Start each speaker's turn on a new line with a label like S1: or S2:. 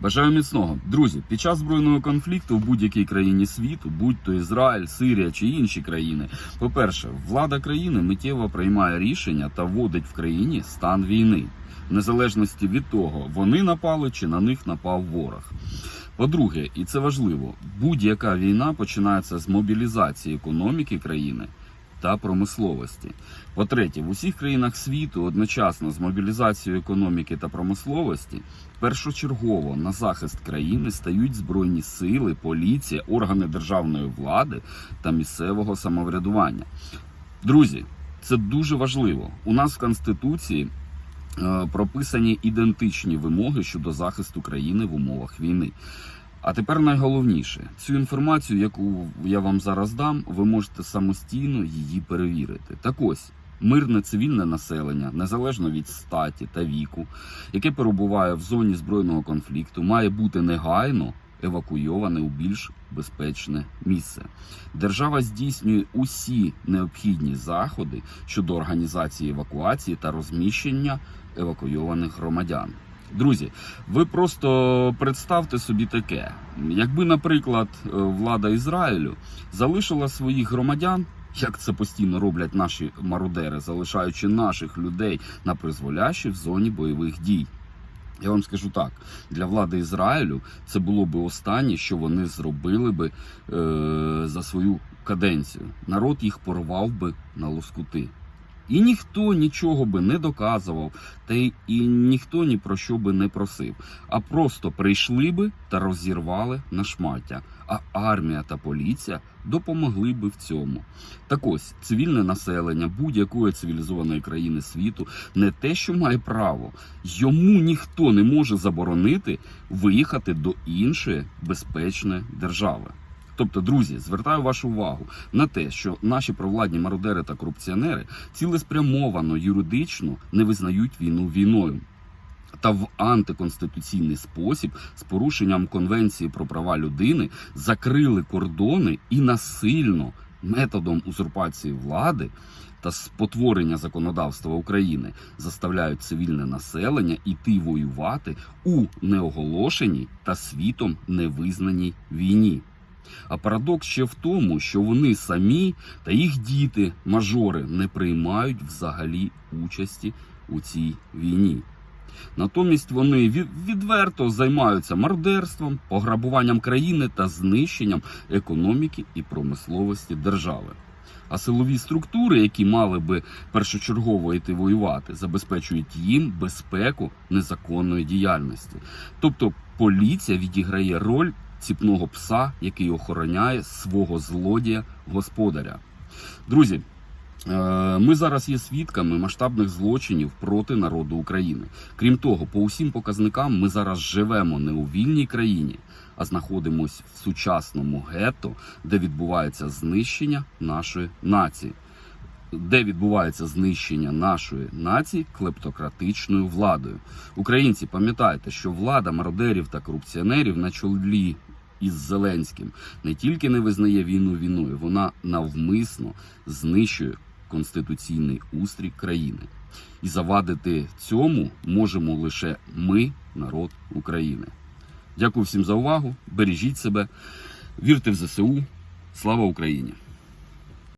S1: Бажаю міцного. Друзі, під час збройного конфлікту в будь-якій країні світу, будь то Ізраїль, Сирія чи інші країни, по-перше, влада країни миттєво приймає рішення та вводить в країні стан війни, в незалежності від того, вони напали чи на них напав ворог. По-друге, і це важливо, будь-яка війна починається з мобілізації економіки країни та промисловості. По-третє, в усіх країнах світу одночасно з мобілізацією економіки та промисловості першочергово на захист країни стають збройні сили, поліція, органи державної влади та місцевого самоврядування. Друзі, це дуже важливо. У нас в конституції е, прописані ідентичні вимоги щодо захисту країни в умовах війни. А тепер найголовніше, цю інформацію, яку я вам зараз дам, ви можете самостійно її перевірити. Так ось. Мирне цивільне населення, незалежно від статі та віку, яке перебуває в зоні збройного конфлікту, має бути негайно евакуйоване у більш безпечне місце. Держава здійснює усі необхідні заходи щодо організації евакуації та розміщення евакуйованих громадян. Друзі, ви просто представте собі таке: якби, наприклад, е, влада Ізраїлю залишила своїх громадян, як це постійно роблять наші мародери, залишаючи наших людей на призволяще в зоні бойових дій. Я вам скажу так: для влади Ізраїлю це було би останнє, що вони зробили би е, за свою каденцію. Народ їх порвав би на лоскути. І ніхто нічого би не доказував, та й і ніхто ні про що би не просив, а просто прийшли би та розірвали на шмаття. А армія та поліція допомогли би в цьому. Так ось цивільне населення будь-якої цивілізованої країни світу не те, що має право, йому ніхто не може заборонити виїхати до іншої безпечної держави. Тобто, друзі, звертаю вашу увагу на те, що наші провладні мародери та корупціонери цілеспрямовано юридично не визнають війну війною. Та в антиконституційний спосіб з порушенням конвенції про права людини закрили кордони і насильно методом узурпації влади та спотворення законодавства України заставляють цивільне населення іти воювати у неоголошеній та світом невизнаній війні. А парадокс ще в тому, що вони самі та їх діти, мажори, не приймають взагалі участі у цій війні. Натомість вони відверто займаються мародерством, пограбуванням країни та знищенням економіки і промисловості держави. А силові структури, які мали би першочергово йти воювати, забезпечують їм безпеку незаконної діяльності. Тобто поліція відіграє роль ціпного пса, який охороняє свого злодія господаря. Друзі, е, ми зараз є свідками масштабних злочинів проти народу України. Крім того, по усім показникам ми зараз живемо не у вільній країні, а знаходимося в сучасному гетто, де відбувається знищення нашої нації. Де відбувається знищення нашої нації клептократичною владою. Українці, пам'ятайте, що влада мародерів та корупціонерів на чолі із Зеленським не тільки не визнає війну війною, вона навмисно знищує конституційний устрій країни. І завадити цьому можемо лише ми, народ України. Дякую всім за увагу. Бережіть себе, вірте в ЗСУ. Слава Україні!